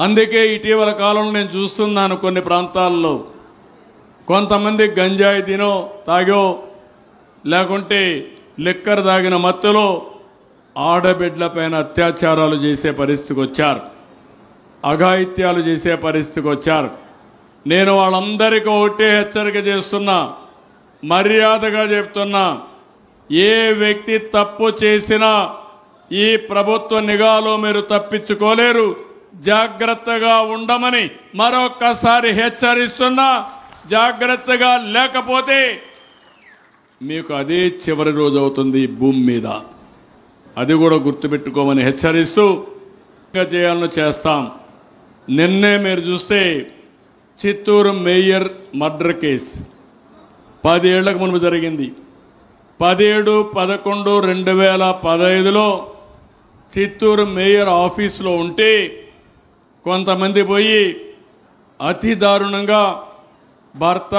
అందుకే ఇటీవల కాలంలో నేను చూస్తున్నాను కొన్ని ప్రాంతాల్లో. కొంతమంది గంజాయి తినో తాగో లేకుంటే లిక్కర్ తాగిన మత్తులో ఆడబిడ్లపైన అత్యాచారాలు చేసే పరిస్థితికి వచ్చారు. అఘాయిత్యాలు చేసే పరిస్థితికి వచ్చారు. నేను వాళ్ళందరికీ ఒకటే హెచ్చరిక చేస్తున్నా మర్యాదగా చెప్తున్నా ఏ వ్యక్తి తప్పు చేసినా ఈ ప్రభుత్వ నిఘాలో మీరు తప్పించుకోలేరు. జాగ్రత్తగా ఉండమని మరొక్కసారి హెచ్చరిస్తున్నా. జాగ్రత్తగా లేకపోతే మీకు అదే చివరి రోజు అవుతుంది భూమి మీద. అది కూడా గుర్తుపెట్టుకోమని హెచ్చరిస్తూ ఇంకా చేయాలని చేస్తాం. నిన్నే మీరు చూస్తే చిత్తూరు మేయర్ మర్డర్ కేసు. పదేళ్ళకు మునుపు జరిగింది. పదిహేడు పదకొండు రెండు వేల పదహైదులో చిత్తూరు మేయర్ ఆఫీసులో ఉంటే కొంతమంది పోయి అతి దారుణంగా భర్త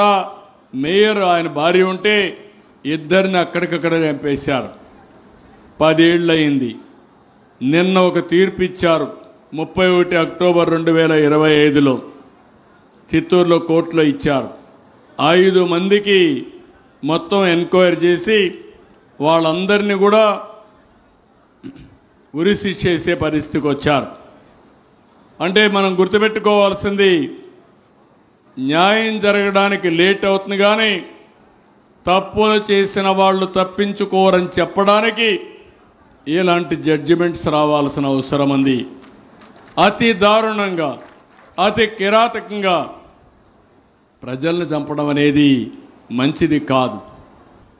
మేయర్ ఆయన భార్య ఉంటే ఇద్దరిని అక్కడికక్కడ చంపేశారు. పదేళ్ళయింది. నిన్న ఒక తీర్పు ఇచ్చారు ముప్పై ఒకటి అక్టోబర్ రెండు వేల ఇరవై ఐదులో చిత్తూరులో కోర్టులో ఇచ్చారు. ఐదు మందికి మొత్తం ఎంక్వైరీ చేసి వాళ్ళందరినీ కూడా ఉరిశిక్ష చేసే పరిస్థితికి వచ్చారు. అంటే మనం గుర్తుపెట్టుకోవాల్సింది న్యాయం జరగడానికి లేట్ అవుతుంది కానీ తప్పులు చేసిన వాళ్ళు తప్పించుకోరని చెప్పడానికి ఇలాంటి జడ్జిమెంట్స్ రావాల్సిన అవసరం ఉంది. అతి దారుణంగా అతి కిరాతకంగా ప్రజల్ని చంపడం అనేది మంచిది కాదు.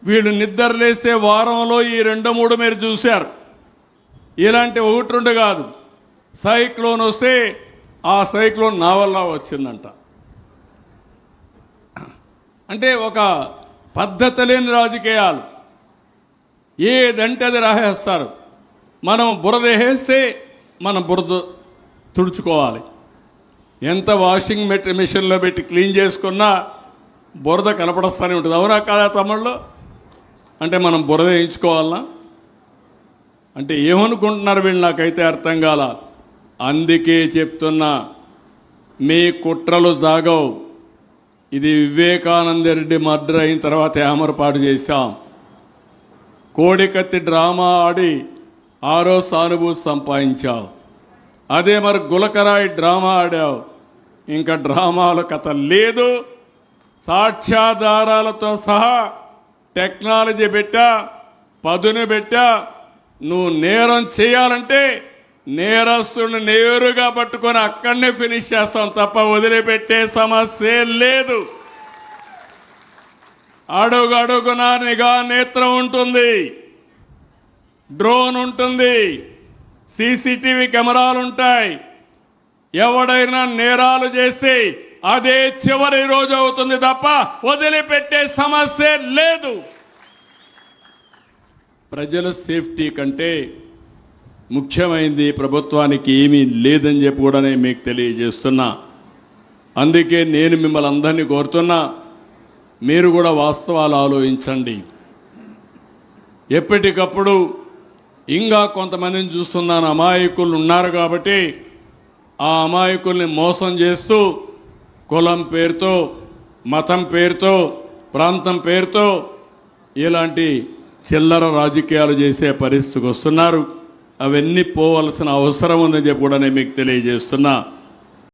వీళ్ళు నిద్రలేసే వారంలో ఈ రెండు మూడు మీరు చూశారు. ఇలాంటి ఒకటి రెండు కాదు. సైక్లోన్ వస్తే ఆ సైక్లోన్ నా వల్ల వచ్చిందంట. అంటే ఒక పద్ధతి లేని రాజకీయాలు. ఏదంటే అది రాహేస్తారు మనం బురద వేస్తే మనం బురద తుడుచుకోవాలి. ఎంత వాషింగ్ మెట్ మిషన్లో పెట్టి క్లీన్ చేసుకున్నా బురద కనపడస్తూనే ఉంటుంది. అవునా కాదా తమ్ముళ్ళు? అంటే మనం బురద వేయించుకోవాలనా అంటే ఏమనుకుంటున్నారు వీళ్ళు? నాకైతే అర్థం కాలా. అందుకే చెప్తున్నా మీ కుట్రలు జాగవు ఇది వివేకానంద రెడ్డి మర్డర్ అయిన తర్వాత ఏమరపాటు చేశాం. కోడికత్తి డ్రామా ఆడి ఆరో సానుభూతి సంపాదించావు. అదే మరి గులకరాయి డ్రామా ఆడావు. ఇంకా డ్రామాల కథ లేదు. సాక్ష్యాధారాలతో సహా టెక్నాలజీ పెట్టా పదును పెట్టా. నువ్వు నేరం చేయాలంటే నేరస్తుడిని నేరుగా పట్టుకొని అక్కడనే ఫినిష్ చేస్తాం తప్ప వదిలిపెట్టే సమస్య లేదు. అడుగు అడుగున నిఘా నేత్రం ఉంటుంది. డ్రోన్ ఉంటుంది. సీసీటీవీ కెమెరాలు ఉంటాయి ఎవడైనా నేరాలు చేసి అదే చివరి రోజు అవుతుంది తప్ప వదిలిపెట్టే సమస్య లేదు. ప్రజల సేఫ్టీ కంటే ముఖ్యమైనది ప్రభుత్వానికి ఏమీ లేదని చెప్పి కూడా నేను మీకు తెలియజేస్తున్నా. అందుకే నేను మిమ్మల్ని అందరినీ కోరుతున్నా మీరు కూడా వాస్తవాలు ఆలోచించండి. ఎప్పటికప్పుడు ఇంకా కొంతమందిని చూస్తున్నాను అమాయకులు ఉన్నారు కాబట్టి ఆ అమాయకుల్ని మోసం చేస్తూ కులం పేరుతో మతం పేరుతో ప్రాంతం పేరుతో ఇలాంటి చిల్లర రాజకీయాలు చేసే పరిస్థితికి వస్తున్నారు. అవన్నీ పోవలసిన అవసరం ఉందని చెప్పి కూడా నేను మీకు తెలియజేస్తున్నా.